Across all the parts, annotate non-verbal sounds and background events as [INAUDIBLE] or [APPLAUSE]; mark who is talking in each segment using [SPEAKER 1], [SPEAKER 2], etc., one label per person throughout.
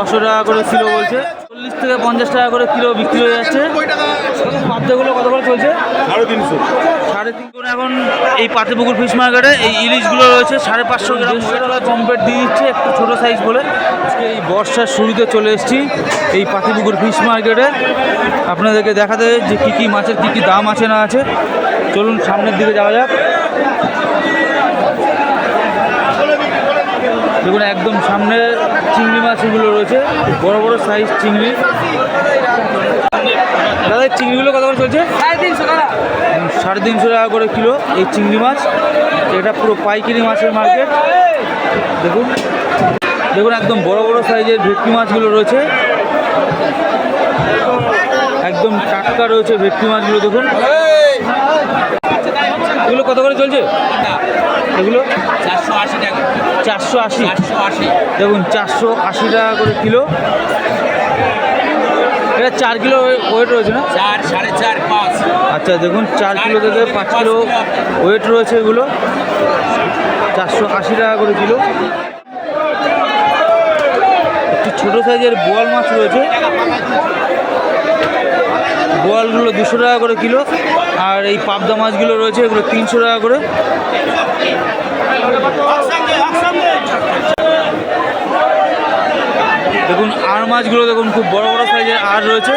[SPEAKER 1] ছশো টাকা করে কিলো বলছে। চল্লিশ থেকে পঞ্চাশ টাকা করে কিলো বিক্রি হয়ে যাচ্ছে। পাত্রগুলো কত করে চলছে?
[SPEAKER 2] সাড়ে তিনশো।
[SPEAKER 1] সাড়ে তিনশো। এখন এই পাতিপুকুর ফিশ মার্কেটে এই ইলিশগুলো রয়েছে সাড়ে পাঁচশো গ্রাম। টাকা কমপ্লিট দিয়ে দিচ্ছে একটু ছোটো সাইজ বলে। আজকে এই বর্ষার শুরুতে চলে এসেছি এই পাতিপুকুর ফিশ মার্কেটে। আপনাদেরকে দেখাতে যে কী কী মাছের কী কী দাম আছে না আছে। চলুন সামনের দিকে যাওয়া যাক। দেখুন একদম সামনে চিংড়ি মাছগুলো রয়েছে। বড় বড় সাইজ চিংড়ি। দাদা চিংড়িগুলো কত করে চলছে? সাড়ে তিনশো টাকা। করে কিলো এই চিংড়ি মাছ। এটা পুরো পাইকারি মাছের মার্কেট দেখুন। দেখুন একদম বড় বড় সাইজের ভেটকি মাছগুলো রয়েছে। একদম টাটকা রয়েছে ভেটকি মাছগুলো দেখুন। এগুলো কত করে চলছে? এগুলো?
[SPEAKER 3] চারশো আশি টাকা।
[SPEAKER 1] চারশো আশি? দেখুন চারশো আশি টাকা করে কিলো। এটা চার কিলো ওয়েট রয়েছে না?
[SPEAKER 3] চার সাড়ে চার পাঁচ।
[SPEAKER 1] আচ্ছা দেখুন চার কিলো থেকে পাঁচ কিলো ওয়েট রয়েছে এগুলো। চারশো আশি টাকা করে কিলো। একটি ছোটো সাইজের বোয়াল মাছ রয়েছে। বোয়ালগুলো দুশো টাকা করে কিলো। আর এই পাবদা মাছগুলো রয়েছে এগুলো তিনশো টাকা করে। দেখুন, আর মাছগুলো দেখুন, খুব বড় বড় সাইজের আর রয়েছে।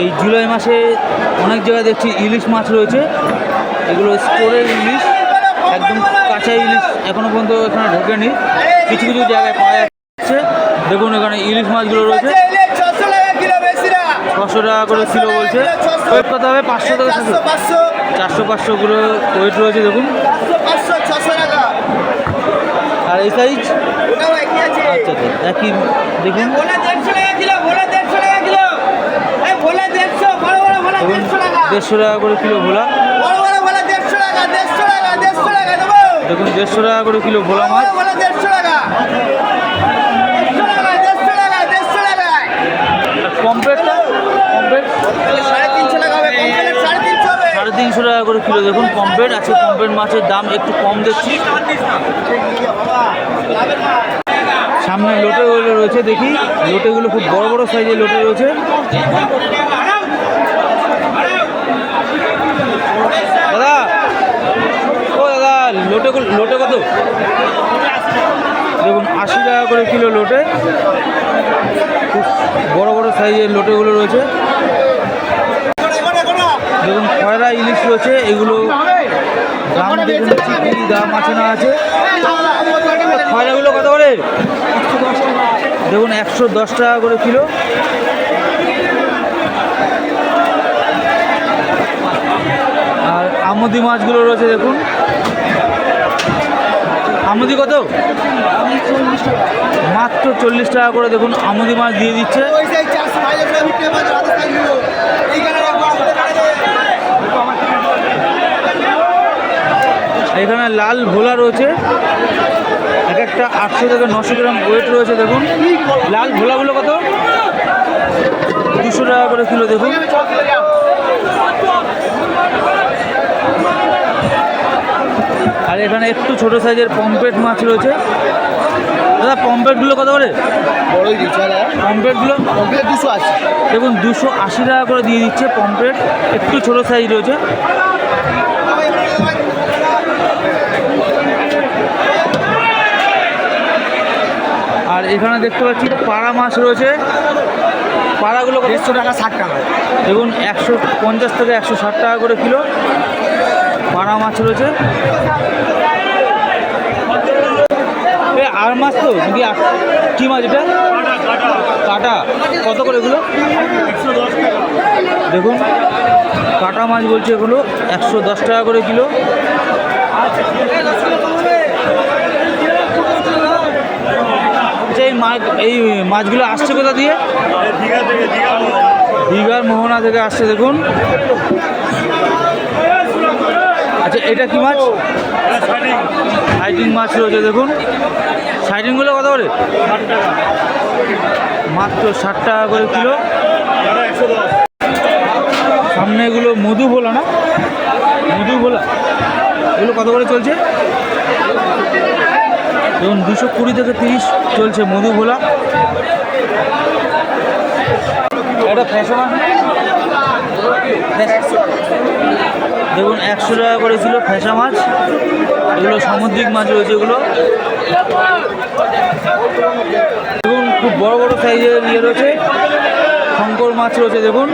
[SPEAKER 1] এই জুলাই মাসে অনেক জায়গায় দেখছি ইলিশ মাছ রয়েছে। এগুলো স্টোরের ইলিশ, একদম কাঁচা ইলিশ এখনও পর্যন্ত এখানে ঢোকেনি। কিছু কিছু জায়গায় পাওয়া যাচ্ছে। দেখুন, এখানে ইলিশ মাছগুলো রয়েছে। ছশো টাকা করে কিলো বলছে। ওয়েট কত হবে? পাঁচশো টাকা চারশো পাঁচশো করে ওয়েট রয়েছে, দেখুন। আর এই সাইজ আচ্ছা আচ্ছা। একই দেখুন দেখুন। দেড়শো টাকা করে কিলো ভোলা। দেখুন, দেড়শো টাকা করে কিলো ভোলা মাছ। কমপ্লেটটা সাড়ে তিনশো টাকা করে কিলো। দেখুন কমপ্লেট আছে কমপ্লেট মাছের দাম একটু কম দেখছি। সামনে লোটেগুলো রয়েছে দেখি। লোটেগুলো খুব বড় বড় সাইজের লোটে রয়েছে। দাদা ও দাদা লোটে লোটে কত? দেখুন, আশি টাকা করে কিলো লোটে। খুব বড় বড় সাইজের লোটেগুলো রয়েছে। দেখুন, খয়রা ইলিশ রয়েছে, এগুলো দাম দেখুন দাম আছে না আছে। খয়রাগুলো কত করে? দেখুন, একশো দশ টাকা করে কিলো। আর আমদি মাছগুলো রয়েছে, দেখুন। আমদি কত? মাত্র চল্লিশ টাকা করে দেখুন, আমুদি মাছ দিয়ে দিচ্ছে। এখানে লাল ভোলা রয়েছে। এক একটা আটশো থেকে নশো গ্রাম ওয়েট রয়েছে, দেখুন। লাল ভোলাগুলো কত? দুশো টাকা করে কিলো, দেখুন। আর এখানে একটু ছোট সাইজের পম্পেট মাছ রয়েছে। দাদা পম্পেটগুলো কত করে? পম্পেটগুলো?
[SPEAKER 2] দুশো আশি।
[SPEAKER 1] দেখুন দুশো আশি টাকা করে দিয়ে দিচ্ছে পম্পলেট একটু ছোট সাইজ রয়েছে। আর এখানে দেখতে পাচ্ছি পাড়া মাছ রয়েছে। পাড়াগুলো
[SPEAKER 2] একশো টাকা ষাট টাকা।
[SPEAKER 1] দেখুন একশো পঞ্চাশ থেকে একশো ষাট টাকা করে কিলো। পাড়া মাছ রয়েছে। আর মাছ তো? আর- কি মাছ এটা? কাটা। কত করে এগুলো? দেখুন কাটা মাছ বলছে এগুলো একশো দশ টাকা করে কিলো। আচ্ছা এই মাছ এই মাছগুলো আসছে কোথা দিয়ে? দীঘার মোহনা থেকে আসছে দেখুন। আচ্ছা এটা কি মাছ? সাইডিং মাছ রয়েছে, দেখুন। সাইডিংগুলো কত করে? মাত্র ষাট টাকা করে কিলো। সামনে এগুলো মধু ভোলা না? মধু ভোলা। এগুলো কত করে চলছে? দেখুন, দুশো কুড়ি থেকে তিরিশ চলছে মধু ভোলা। এটা ফ্যাশন একশো টাকা করে ছিল ফ্যাসা মাছ। এগুলো সামুদ্রিক মাছ রয়েছে এগুলো। দেখুন, খুব বড় বড় সাইজের ইয়ে রয়েছে। শঙ্কর মাছ রয়েছে, দেখুন।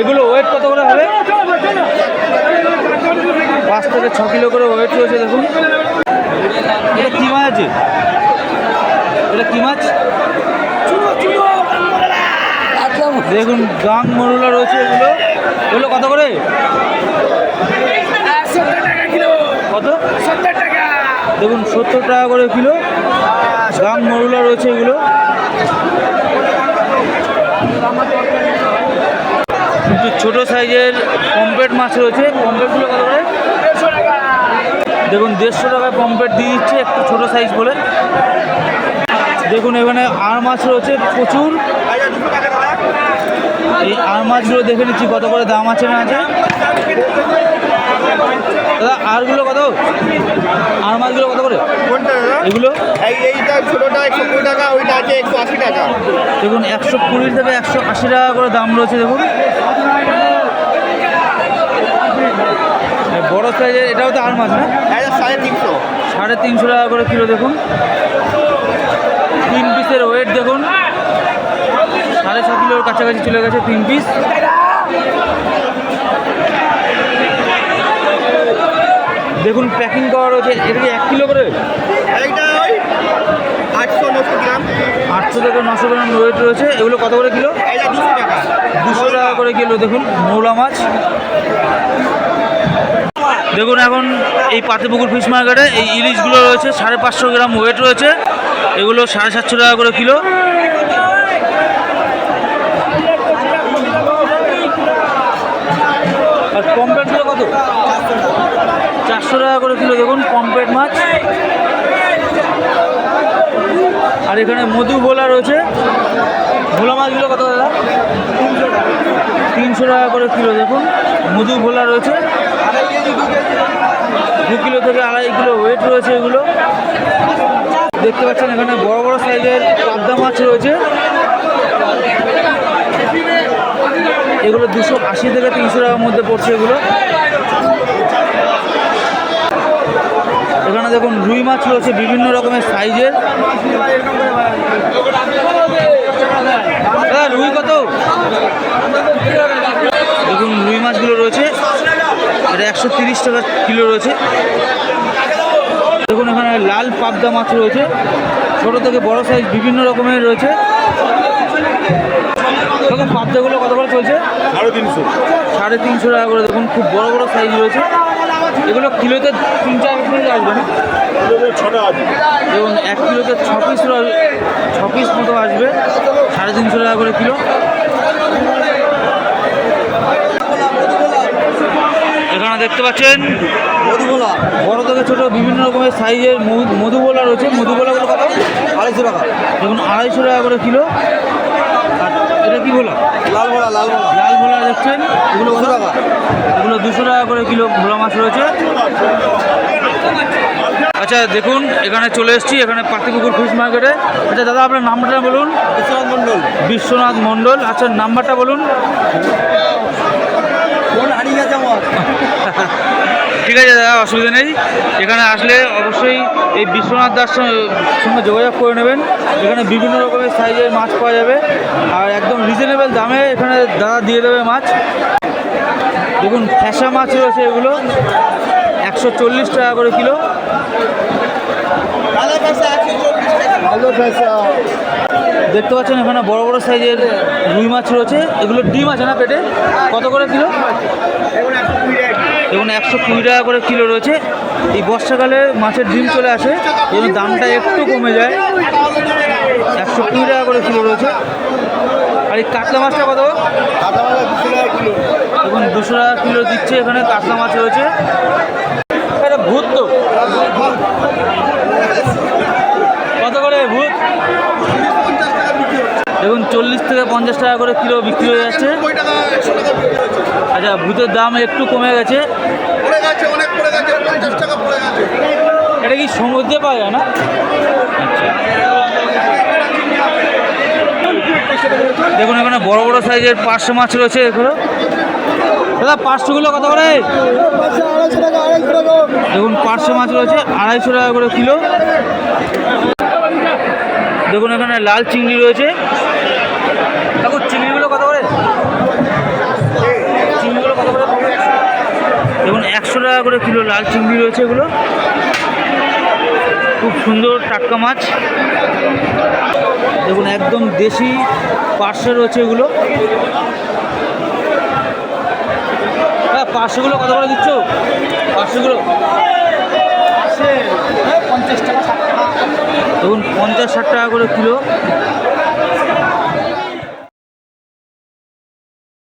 [SPEAKER 1] এগুলো ওয়েট কত করে হবে? পাঁচ থেকে ছ কিলো করে ওয়েট রয়েছে, দেখুন। এটা কী মাছ? আছে এটা কী মাছ? দেখুন গাং মরুলা রয়েছে এগুলো। এগুলো কত করে? কত? দেখুন সত্তর টাকা করে কিলো। গাং মরুলা রয়েছে এগুলো। কিন্তু ছোট সাইজের পম্পেট মাছ রয়েছে। পম্পেটগুলো কত করে? দেখুন দেড়শো টাকায় পম্পেট দিয়ে দিচ্ছে একটু ছোট সাইজ বলে। দেখুন এখানে আর মাছ রয়েছে প্রচুর। মাছগুলো দেখে নিচ্ছি কত করে দাম আছে না আছে। দাদা আরগুলো কত? আর মাছগুলো কত করে? এগুলো?
[SPEAKER 2] এই এইটা ছোটোটা একশো কুড়ি টাকা ওইটা আছে একশো আশি টাকা।
[SPEAKER 1] দেখুন একশো কুড়ি থেকে একশো আশি টাকা করে দাম রয়েছে দেখুন। বড় সাইজের এটাও তো আর মাছ না?
[SPEAKER 2] এটা সাড়ে তিনশো।
[SPEAKER 1] সাড়ে তিনশো টাকা করে কিলো দেখুন। তিন পিসের ওয়েট দেখুন। সাড়ে ছ কিলোর কাছাকাছি চলে গেছে তিন পিস দেখুন প্যাকিং করা রয়েছে। এটা কি এক কিলো করে?
[SPEAKER 2] আটশো নশো গ্রাম।
[SPEAKER 1] আটশো থেকে নশো গ্রাম ওয়েট রয়েছে। এগুলো কত করে কিলো?
[SPEAKER 2] দুশো টাকা।
[SPEAKER 1] দুশো টাকা করে কিলো দেখুন মৌলা মাছ। দেখুন এখন এই পাতিপুকুর ফিশ মার্কেটে এই ইলিশগুলো রয়েছে সাড়ে পাঁচশো গ্রাম ওয়েট রয়েছে। এগুলো সাড়ে সাতশো টাকা করে কিলো আর পম্পেটগুলো কত চারশো টাকা করে কিলো দেখুন পম্পেট মাছ। আর এখানে মধু ভোলা রয়েছে। ভোলা মাছগুলো কত দাদা? তিনশো টাকা করে কিলো দেখুন, মধু ভোলা রয়েছে। দু কিলো থেকে আড়াই কিলো ওয়েট রয়েছে এগুলো। দেখতে পাচ্ছেন এখানে বড় বড় সাইজের পাবদা মাছ রয়েছে। এগুলো দুশো আশি থেকে তিনশো টাকার মধ্যে পড়ছে এগুলো এখানে দেখুন রুই মাছ রয়েছে বিভিন্ন রকমের সাইজের। দাদা রুই কত? দেখুন রুই মাছগুলো রয়েছে। এটা একশো তিরিশ টাকা কিলো রয়েছে। দেখুন এখানে লাল পাবদা মাছ রয়েছে। ছোট থেকে বড় সাইজ বিভিন্ন রকমের রয়েছে। দেখুন পাবদাগুলো কত করে চলছে?
[SPEAKER 2] সাড়ে তিনশো।
[SPEAKER 1] সাড়ে তিনশো টাকা করে। দেখুন খুব বড় বড় সাইজ রয়েছে। এগুলো কিলোতে তিন চার পিস আসবে না? এবং এক কিলোতে ছ পিস ছ পিস মতো আসবে। সাড়ে তিনশো টাকা করে কিলো। এখানে দেখতে পাচ্ছেন
[SPEAKER 2] মধুবোলা
[SPEAKER 1] বড় থেকে ছোট বিভিন্ন রকমের সাইজের মধু- মধুবোলা রয়েছে। মধুবোলাগুলো কত?
[SPEAKER 2] আড়াইশো টাকা।
[SPEAKER 1] দেখুন আড়াইশো টাকা করে কিলো। আর এটা কি ভোলা?
[SPEAKER 2] লাল ভোলা লাল
[SPEAKER 1] লাল ভোলা দেখছেন এগুলো এগুলো দুশো টাকা করে কিলো ভোলা মাছ রয়েছে। আচ্ছা দেখুন এখানে চলে এসেছি এখানে পাতিপুকুর ফিশ মার্কেটে আচ্ছা দাদা আপনার নামটা বলুন।
[SPEAKER 2] বিশ্বনাথ মন্ডল
[SPEAKER 1] বিশ্বনাথ মন্ডল আচ্ছা নাম্বারটা বলুন।
[SPEAKER 2] ফোন হারিয়ে গেছে আমার। [LAUGHS]
[SPEAKER 1] ঠিক আছে দাদা, অসুবিধা নেই। এখানে আসলে অবশ্যই এই বিশ্বনাথ দাস সঙ্গে যোগাযোগ করে নেবেন। এখানে বিভিন্ন রকমের সাইজের মাছ পাওয়া যাবে। আর একদম রিজনেবল দামে এখানে দাদা দিয়ে দেবে মাছ। দেখুন, ফ্যাসা মাছ রয়েছে এগুলো। একশো চল্লিশ টাকা করে কিলো। দেখতে পাচ্ছেন এখানে বড় বড় সাইজের রুই মাছ রয়েছে। এগুলো ডিম আছে না পেটে? কত করে কিলো?
[SPEAKER 2] এখন একশো কুড়ি টাকা
[SPEAKER 1] করে কিলো রয়েছে। এই বর্ষাকালে মাছের ডিম চলে আসে এবং দামটা একটু কমে যায়। একশো কুড়ি টাকা করে কিলো রয়েছে। আর এই কাতলা মাছটা কত?
[SPEAKER 2] মালা দুশো টাকা কিলো
[SPEAKER 1] দিচ্ছে এখানে কাতলা মাছ রয়েছে। ভূত তো। কত করে ভূত? দেখুন, চল্লিশ থেকে পঞ্চাশ টাকা করে কিলো বিক্রি হয়ে যাচ্ছে। আচ্ছা ভূতের দাম একটু কমে
[SPEAKER 2] গেছে।
[SPEAKER 1] এটা কি সমুদ্রে পাওয়া যায় না? দেখুন, এখানে বড় বড় সাইজের পাঁচশো মাছ রয়েছে এগুলো দাদা পাঁচশোগুলো কত করে? দেখুন, পাঁচশো মাছ রয়েছে, আড়াইশো টাকা করে কিলো। দেখুন এখানে লাল চিংড়ি রয়েছে। দেখুন চিংড়িগুলো কত করে? চিংড়িগুলো কত করে? দেখুন একশো টাকা করে কিলো লাল চিংড়ি রয়েছে এগুলো। খুব সুন্দর টাটকা মাছ। দেখুন একদম দেশি পার্শ্বে রয়েছে এগুলো। হ্যাঁ পার্শ্বগুলো কত করে দিচ্ছ? পার্শ্বগুলো? দেখুন পঞ্চাশ ষাট টাকা করে কিলো।